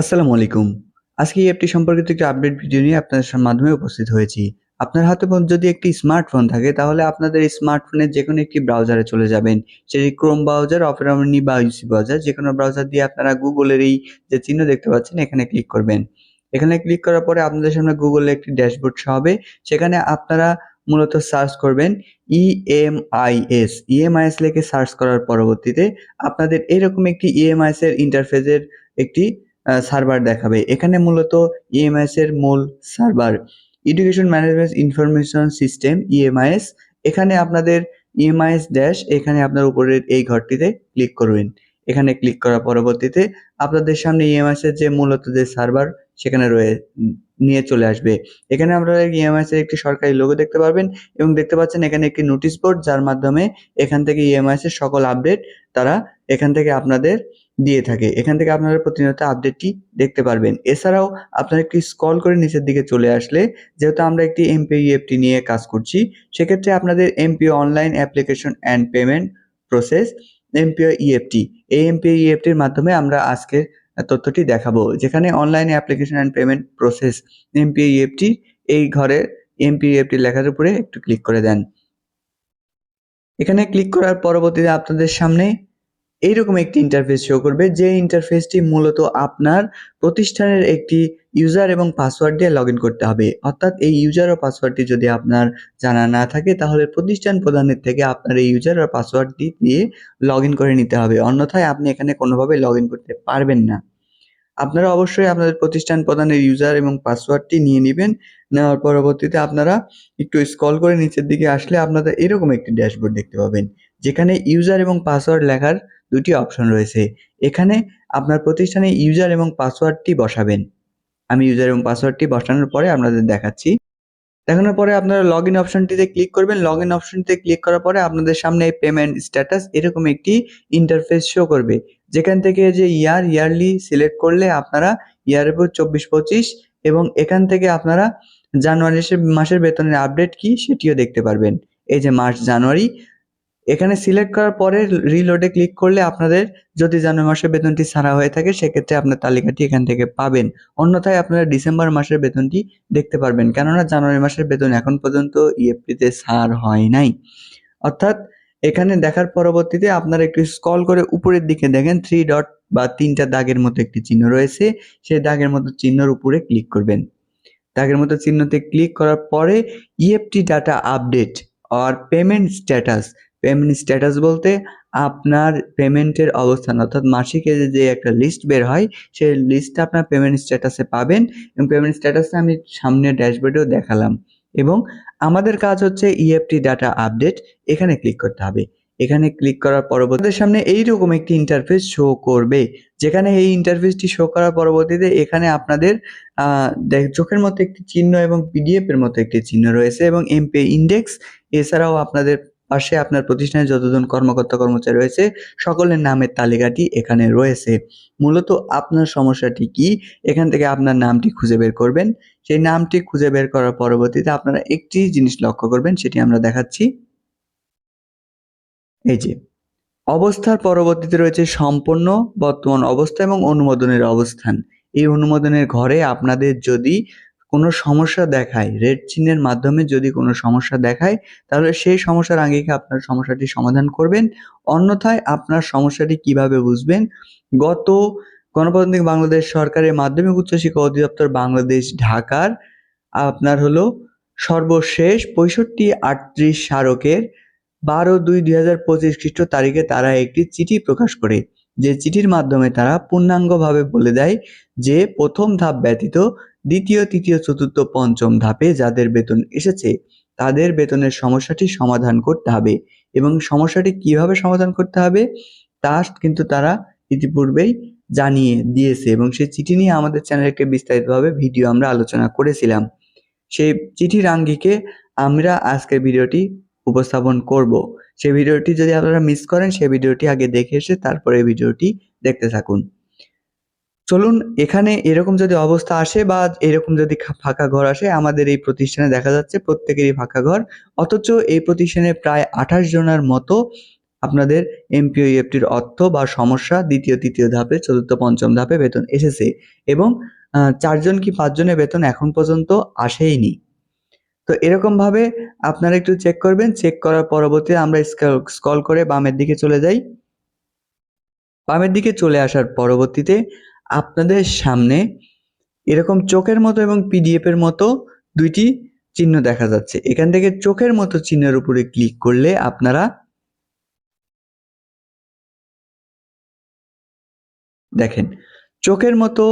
আসসালামু আলাইকুম। আজকে এই অ্যাপটি সম্পর্কিত একটি আপডেট ভিডিও নিয়ে আপনাদের মাধ্যমে উপস্থিত হয়েছি। আপনার হাতে যদি একটি স্মার্টফোন থাকে, তাহলে আপনাদের স্মার্টফোনের যে কোনো একটি ব্রাউজারে চলে যাবেন। সেটি ক্রোম ব্রাউজার অপেরামনি বা ইউসি ব্রাউজার যে কোনো ব্রাউজার দিয়ে আপনারা গুগলের এই যে চিহ্ন দেখতে পাচ্ছেন, এখানে ক্লিক করবেন। এখানে ক্লিক করার পরে আপনাদের সামনে গুগলে একটি ড্যাশবোর্ড হবে। সেখানে আপনারা মূলত সার্চ করবেন E ইএমআইএস ইএমআইএস লিখে সার্চ করার পরবর্তীতে আপনাদের এরকম একটি ইএমআইএস এর ইন্টারফেসের একটি সার্ভার দেখাবে। এখানে মূলত ইএমআইএস এর মূল server education management information system EMIS এখানে আপনাদের ইএমআইএস ড্যাশ এখানে আপনার উপরের এই ঘরটিতে ক্লিক করবেন। এখানে ক্লিক করার পরবর্তীতে আপনাদের সামনে ইএমআইএস এর যে মূলত যে সার্ভার সেখানে রয়ে নিয়ে চলে আসবে। এখানে আপনারা ইএমআইএস এর একটি সরকারি লোগো দেখতে পারবেন এবং দেখতে পাচ্ছেন এখানে একটি নোটিশ বোর্ড যার মাধ্যমে এখান থেকে ইএমআইএস এর সকল আপডেট তারা এখান থেকে আপনাদের দিয়ে থাকে। এখান থেকে আপনারা প্রতিনিয়ত আপডেটটি দেখতে পারবেন। এছাড়াও আপনারা একটি স্ক্রল করে নিচের দিকে চলে আসলে, যেহেতু আমরা একটি এমপিও এমপিইএফটি নিয়ে কাজ করছি, সেক্ষেত্রে আপনাদের MPO online application and payment process MPO EFT এই এমপিও ইএফটির মাধ্যমে আমরা আজকের তথ্যটি দেখাবো। যেখানে online application and payment process MPO EFT এই ঘরে এমপিও ইএফটি লেখার উপরে একটু ক্লিক করে দেন। এখানে ক্লিক করার পরবর্তীতে আপনাদের সামনে এইরকম একটি ইন্টারফেস শো করবে, যে ইন্টারফেসটি মূলত আপনার প্রতিষ্ঠানের একটি ইউজার এবং পাসওয়ার্ড দিয়ে লগ করতে হবে। অর্থাৎ এই ইউজার ও পাসওয়ার্ডটি যদি আপনার জানা না থাকে, তাহলে প্রতিষ্ঠান প্রধানের থেকে আপনার এই ইউজার আর পাসওয়ার্ডটি দিয়ে লগ করে নিতে হবে। অন্যথায় আপনি এখানে কোনোভাবে লগ করতে পারবেন না। আপনারা অবশ্যই আপনাদের প্রতিষ্ঠান প্রধানের ইউজার এবং পাসওয়ার্ডটি নিয়ে নেবেন। নেওয়ার পরবর্তীতে আপনারা একটু স্ক্রল করে নিচের দিকে আসলে আপনারা এরকম একটি ড্যাশবোর্ড দেখতে পাবেন, যেখানে ইউজার এবং পাসওয়ার্ড লেখার দুটি অপশন রয়েছে। এখানে আপনার প্রতিষ্ঠানে ইউজার এবং পাসওয়ার্ডটি বসাবেন। আমি ইউজার এবং পাসওয়ার্ডটি বসানোর পরে আপনাদের দেখাচ্ছি। দেখানোর পরে আপনারা লগ ইন অপশনটিতে ক্লিক করবেন। লগ ইন অপশনটিতে ক্লিক করার পরে আপনাদের সামনে পেমেন্ট স্ট্যাটাস এরকম একটি ইন্টারফেস শো করবে। যেখান থেকে যে ইয়ার ইয়ারলি সিলেক্ট করলে আপনারা ইয়ারের পর চব্বিশ, পঁচিশ এবং এখান থেকে আপনারা জানুয়ারি মাসের বেতনের আপডেট কি সেটিও দেখতে পারবেন। এই যে মার্চ, জানুয়ারি এখানে সিলেক্ট করার পরে রিলোডে ক্লিক করলে আপনাদের যদি জানুয়ারি মাসের বেতনটি ছাড়া হয়ে থাকে, সেক্ষেত্রে আপনার তালিকাটি এখান থেকে পাবেন। অন্যথায় আপনারা ডিসেম্বর মাসের বেতনটি দেখতে পারবেন। কেননা জানুয়ারি মাসের বেতন এখন পর্যন্ত ইএফটিতে ছাড় হয় নাই। অর্থাৎ এখানে দেখার পরবর্তীতে আপনারা একটু স্কল করে উপরের দিকে দেখেন থ্রি ডট বা তিনটা দাগের মতো একটি চিহ্ন রয়েছে। সেই দাগের মতো চিহ্নর উপরে ক্লিক করবেন। দাগের মতো চিহ্নতে ক্লিক করার পরে ইএফটি ডাটা আপডেট আর পেমেন্ট স্ট্যাটাস পেমেন্ট স্ট্যাটাস বলতে আপনার পেমেন্টের অবস্থান, অর্থাৎ মাসিকে যে একটা লিস্ট বের হয়, সেই লিস্টটা আপনার পেমেন্ট স্ট্যাটাসে পাবেন এবং পেমেন্ট স্ট্যাটাসে আমি সামনে ড্যাশবোর্ডেও দেখালাম এবং আমাদের কাজ হচ্ছে ইএফটি ডাটা আপডেট এখানে ক্লিক করতে হবে। এখানে ক্লিক করার পরবর্তীতে সামনে এইরকম একটি ইন্টারফেস শো করবে, যেখানে এই ইন্টারফেসটি শো করার পরবর্তীতে এখানে আপনাদের চোখের মতো একটি চিহ্ন এবং পিডিএফ এর মতো একটি চিহ্ন রয়েছে এবং এমপি ইন্ডেক্স এছাড়াও আপনাদের পাশে আপনার প্রতিষ্ঠানে যতজন কর্মকর্তা কর্মচারী রয়েছে, সকলের নামের তালিকাটি এখানে রয়েছে। মূলত আপনার সমস্যাটি কি? এখান থেকে আপনার নামটি খুঁজে বের করবেন। সেই নামটি খুঁজে বের করার পরবর্তীতে আপনারা একটি জিনিস লক্ষ্য করবেন, সেটি আমরা দেখাচ্ছি। এই যে, অবস্থার পরবর্তীতে রয়েছে সম্পূর্ণ বর্তমান অবস্থা এবং অনুমোদনের অবস্থান। এই অনুমোদনের ঘরে আপনাদের যদি কোনো সমস্যা দেখায় রেড চিহ্নের মাধ্যমে যদি কোনো সমস্যা দেখায়, তাহলে সেই সমস্যার আঙ্গিকে আপনার সমস্যাটি সমাধান করবেন। অন্যথায় আপনার সমস্যাটি কীভাবে বুঝবেন? গত গণপ্রজাতন্ত্রী বাংলাদেশ সরকারের মাধ্যমিক উচ্চশিক্ষা অধিদপ্তর বাংলাদেশ, ঢাকার, আপনার হলো সর্বশেষ পঁয়ষট্টি আটত্রিশ স্মারকের বারো দুই দুই হাজার পঁচিশ খ্রিস্ট তারিখে তারা একটি চিঠি প্রকাশ করে। যে চিঠির মাধ্যমে তারা পূর্ণাঙ্গভাবে বলে দেয় যে প্রথম ধাপ ব্যতীত দ্বিতীয়, তৃতীয়, চতুর্থ, পঞ্চম ধাপে যাদের বেতন এসেছে, তাদের বেতনের সমস্যাটি সমাধান করতে হবে। এবং সমস্যাটি কীভাবে সমাধান করতে হবে? তা কিন্তু তারা ইতিপূর্বেই জানিয়ে দিয়েছে এবং সেই চিঠি নিয়ে আমাদের চ্যানেলকে বিস্তারিতভাবে ভিডিও আমরা আলোচনা করেছিলাম। সেই চিঠির আঙ্গিকে আমরা আজকের ভিডিওটি উপস্থাপন করব। সেই ভিডিওটি যদি আপনারা মিস করেন, সেই ভিডিওটি আগে দেখে এসে তারপরে ভিডিওটি দেখতে থাকুন। চলুন, এখানে এরকম যদি অবস্থা আসে বা এরকম যদি ফাঁকা ঘর আসে, আমাদের এই প্রতিষ্ঠানে দেখা যাচ্ছে প্রত্যেকেরই ফাঁকা ঘর। অথচ এই প্রতিষ্ঠানে প্রায় আঠাশ জনের মতো আপনাদের এমপিও ইএফটির অর্থ বা সমস্যা দ্বিতীয়, তৃতীয় ধাপে, চতুর্থ, পঞ্চম ধাপে বেতন এসেছে এবং চারজন কি পাঁচজনের বেতন এখন পর্যন্ত আসেইনি। তো এরকমভাবে আপনারা একটু চেক করবেন। চেক করার পরবর্তীতে আমরা স্কল করে বামের দিকে চলে যাই। বামের দিকে চলে আসার পরবর্তীতে আপনাদের সামনে এরকম চোখের মতো এবং পিডিএফ এর মতো দুইটি চিহ্ন দেখা যাচ্ছে। এখান থেকে চোখের মতো চিহ্নের উপরে ক্লিক করলে আপনারা দেখেন, চোখের মতো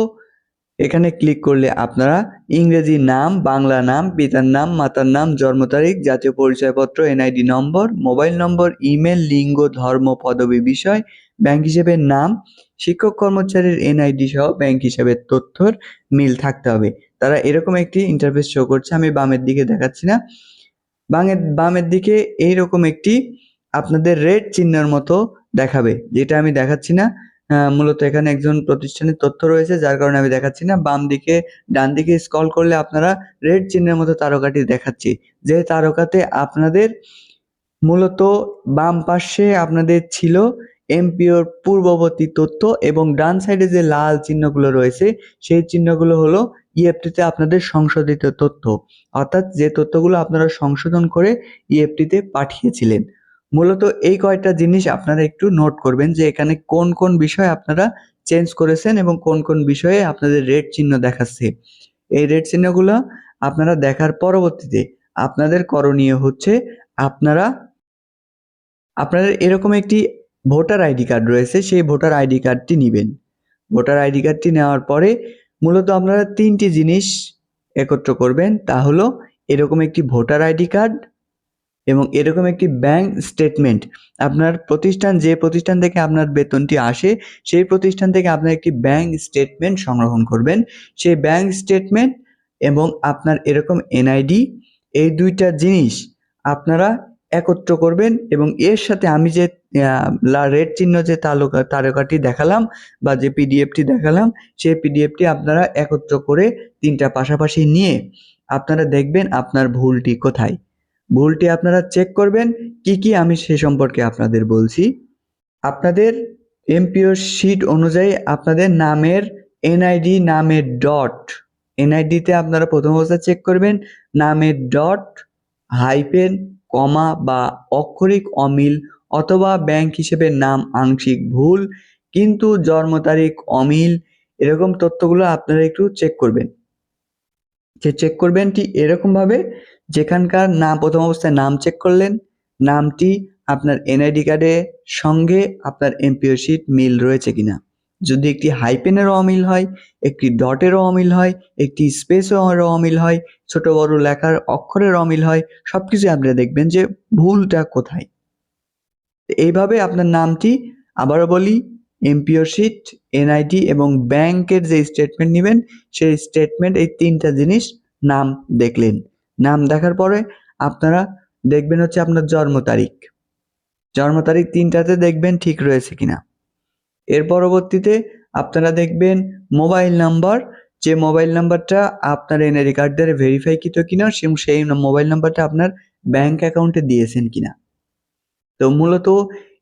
এখানে ক্লিক করলে আপনারা ইংরেজি নাম, বাংলা নাম, পিতার নাম, মাতার নাম, জন্ম তারিখ, জাতীয় পরিচয়পত্র NID number mobile number email লিঙ্গ, ধর্ম, পদবী বিষয় ব্যাংক হিসেবের নাম, শিক্ষক কর্মচারীর এনআইডি সহ ব্যাংক হিসেবের তথ্যর মিল থাকতে হবে। তারা এরকম একটি ইন্টারফেস শো করছে, আমি বামের দিকে দেখাচ্ছি না। বামের বামের দিকে এইরকম একটি আপনাদের রেড চিহ্নের মতো দেখাবে, যেটা আমি দেখাচ্ছি না। মূলত এখানে একজন প্রতিষ্ঠানের তথ্য রয়েছে, যার কারণে আমি দেখাচ্ছি না। বাম দিকে, ডান দিকে স্ক্রল করলে আপনারা রেড চিহ্নের মতো তারকাটি দেখাচ্ছি। যে তারকাতে আপনাদের মূলত বাম পাশে আপনাদের ছিল এমপিওর পূর্ববর্তী তথ্য এবং ডান সাইডে যে লাল চিহ্নগুলো রয়েছে, সেই চিহ্নগুলো হলো ইএফটিতে আপনাদের সংশোধিত তথ্য। অর্থাৎ যে তথ্যগুলো আপনারা সংশোধন করে ইএফটিতে পাঠিয়েছিলেন। মূলত এই কয়টা জিনিস আপনারা একটু নোট করবেন যে এখানে কোন কোন বিষয় আপনারা চেঞ্জ করেছেন এবং কোন কোন বিষয়ে আপনাদের রেড চিহ্ন দেখাচ্ছে। এই রেড চিহ্নগুলো আপনারা দেখার পরবর্তীতে আপনাদের করণীয় হচ্ছে আপনারা, আপনাদের এরকম একটি ভোটার আইডি কার্ড রয়েছে, সেই ভোটার আইডি কার্ডটি নেবেন। ভোটার আইডি কার্ডটি নেওয়ার পরে মূলত আপনারা তিনটি জিনিস একত্র করবেন, তা হলো এরকম একটি ভোটার আইডি কার্ড এবং এরকম একটি ব্যাংক স্টেটমেন্ট। আপনার প্রতিষ্ঠান, যে প্রতিষ্ঠান থেকে আপনার বেতনটি আসে, সেই প্রতিষ্ঠান থেকে আপনার একটি ব্যাংক স্টেটমেন্ট সংগ্রহণ করবেন। সেই ব্যাংক স্টেটমেন্ট এবং আপনার এরকম এনআইডি, এই দুইটা জিনিস আপনারা একত্র করবেন এবং এর সাথে আমি যে রেড চিহ্ন যে তালুকা, তারকাটি দেখালাম বা যে পিডিএফটি দেখালাম, সেই পিডিএফটি আপনারা একত্র করে তিনটা পাশাপাশি নিয়ে আপনারা দেখবেন আপনার ভুলটি কোথায়। ভুলটি আপনারা চেক করবেন, কি কি আমি সে সম্পর্কে আপনাদের বলছি। আপনাদের এমপিও শিট অনুযায়ী আপনাদের নামের এনআইডি নামের ডট এনআইডিতে আপনারা প্রথম অবস্থা চেক করবেন, নামের ডট হাইপেন কমা বা অক্ষরিক অমিল অথবা ব্যাংক হিসেবে নাম আংশিক ভুল, কিন্তু জন্ম তারিখ অমিল, এরকম তথ্যগুলো আপনারা একটু চেক করবেন। যে চেক করবেন ঠিক এরকমভাবে যেখানকার নাম প্রথম অবস্থায় নাম চেক করলেন, নামটি আপনার এনআইডি কার্ডের সঙ্গে আপনার এমপিও শিট মিল রয়েছে কিনা। যদি একটি হাইপেনেরও অমিল হয়, একটি ডটেরও অমিল হয়, একটি স্পেসও অমিল হয়, ছোট বড় লেখার অক্ষরের অমিল হয় সব কিছু আপনারা দেখবেন যে ভুলটা কোথায়। এইভাবে আপনার নামটি আবারও বলি এমপিও শিট এনআইডি এবং ব্যাংকের যে স্টেটমেন্ট নেবেন, সেই স্টেটমেন্ট এই তিনটা জিনিস নাম দেখলেন। নাম দেখার পরে আপনারা দেখবেন হচ্ছে আপনার জন্ম তারিখ। জন্ম তারিখ তিনটাতে দেখবেন ঠিক রয়েছে কিনা। এর পরবর্তীতে আপনারা দেখবেন মোবাইল নাম্বার, যে মোবাইল নাম্বারটা আপনার এনআইডি কার্ড দ্বারা ভেরিফাই কৃত কিনা সেই মোবাইল নাম্বারটা আপনার ব্যাংক অ্যাকাউন্টে দিয়েছেন কিনা। তো মূলত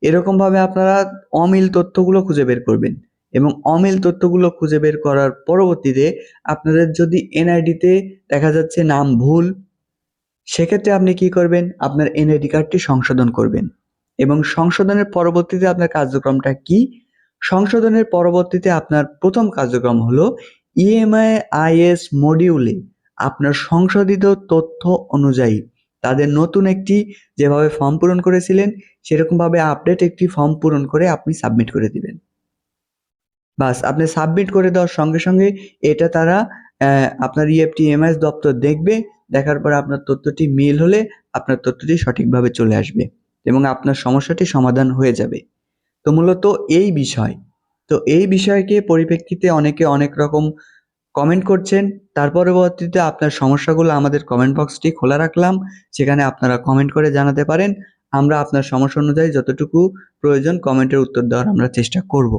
এরকম ভাবে আপনারা অমিল তথ্যগুলো খুঁজে বের করবেন এবং অমিল তথ্যগুলো খুঁজে বের করার পরবর্তীতে আপনাদের যদি এনআইডিতে দেখা যাচ্ছে নাম ভুল, সেক্ষেত্রে আপনি কি করবেন? আপনার এনআইডি কার্ডটি সংশোধন করবেন। এবং সংশোধনের পরবর্তীতে আপনার কার্যক্রমটা কি? সংশোধনের পরবর্তীতে আপনার প্রথম কার্যক্রম হলো E ইএমআই আইএস মডিউলে আপনার সংশোধিত তথ্য অনুযায়ী। তাদের নতুন একটি যেভাবে ফর্ম পূরণ করেছিলেন, সেরকমভাবে আপডেট একটি ফর্ম পূরণ করে আপনি সাবমিট করে দিবেন। বাস, আপনি সাবমিট করে দেওয়ার সঙ্গে সঙ্গে এটা তারা আপনার E ইএফটি এমএস দপ্তর দেখবে, দেখার পর আপনার তথ্যটি মিল হলে আপনার তথ্যটি সঠিকভাবে চলে আসবে এবং আপনার সমস্যাটি সমাধান হয়ে যাবে। তো মূলত এই বিষয়। তো এই বিষয়কে পরিপ্রেক্ষিতে অনেকে অনেক রকম কমেন্ট করছেন। তার পরবর্তীতে আপনার সমস্যাগুলো আমাদের কমেন্ট বক্সটি খোলা রাখলাম। সেখানে আপনারা কমেন্ট করে জানাতে পারেন। আমরা আপনার সমস্যা অনুযায়ী যতটুকু প্রয়োজন কমেন্টের উত্তর দেওয়ার আমরা চেষ্টা করব।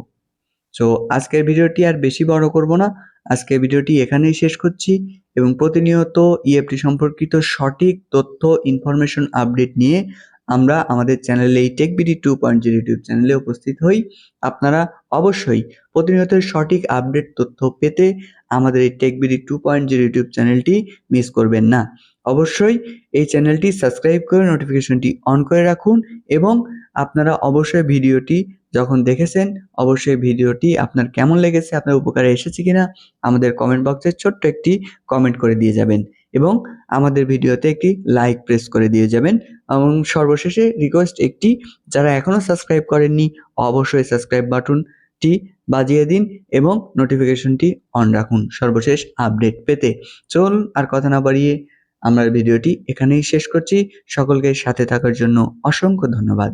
সো আজকের ভিডিওটি আর বেশি বড় করব না। আজকের ভিডিওটি এখানেই শেষ করছি এবং প্রতিনিয়ত ইএফটি সম্পর্কিত সঠিক তথ্য ইনফরমেশন আপডেট নিয়ে আমরা আমাদের চ্যানেলে এই tech tech BD two point zero YouTube চ্যানেলে উপস্থিত হই। আপনারা অবশ্যই প্রতিনিয়ত সঠিক আপডেট তথ্য পেতে আমাদের এই tech tech BD two point zero YouTube চ্যানেলটি মিস করবেন না। অবশ্যই এই চ্যানেলটি সাবস্ক্রাইব করে নোটিফিকেশনটি অন করে রাখুন এবং আপনারা অবশ্যই ভিডিওটি যখন দেখেছেন, অবশ্যই ভিডিওটি আপনার কেমন লেগেছে, আপনার উপকারে এসেছে কিনা, আমাদের কমেন্ট বক্সে ছোট্ট একটি কমেন্ট করে দিয়ে যাবেন এবং আমাদের ভিডিওতে একটি লাইক প্রেস করে দিয়ে যাবেন। এবং সর্বশেষে রিকোয়েস্ট একটি, যারা এখনও সাবস্ক্রাইব করেননি, অবশ্যই সাবস্ক্রাইব বাটনটি বাজিয়ে দিন এবং নোটিফিকেশনটি অন রাখুন সর্বশেষ আপডেট পেতে। চলুন আর কথা না বাড়িয়ে আমরা ভিডিওটি এখানেই শেষ করছি। সকলকে সাথে থাকার জন্য অসংখ্য ধন্যবাদ।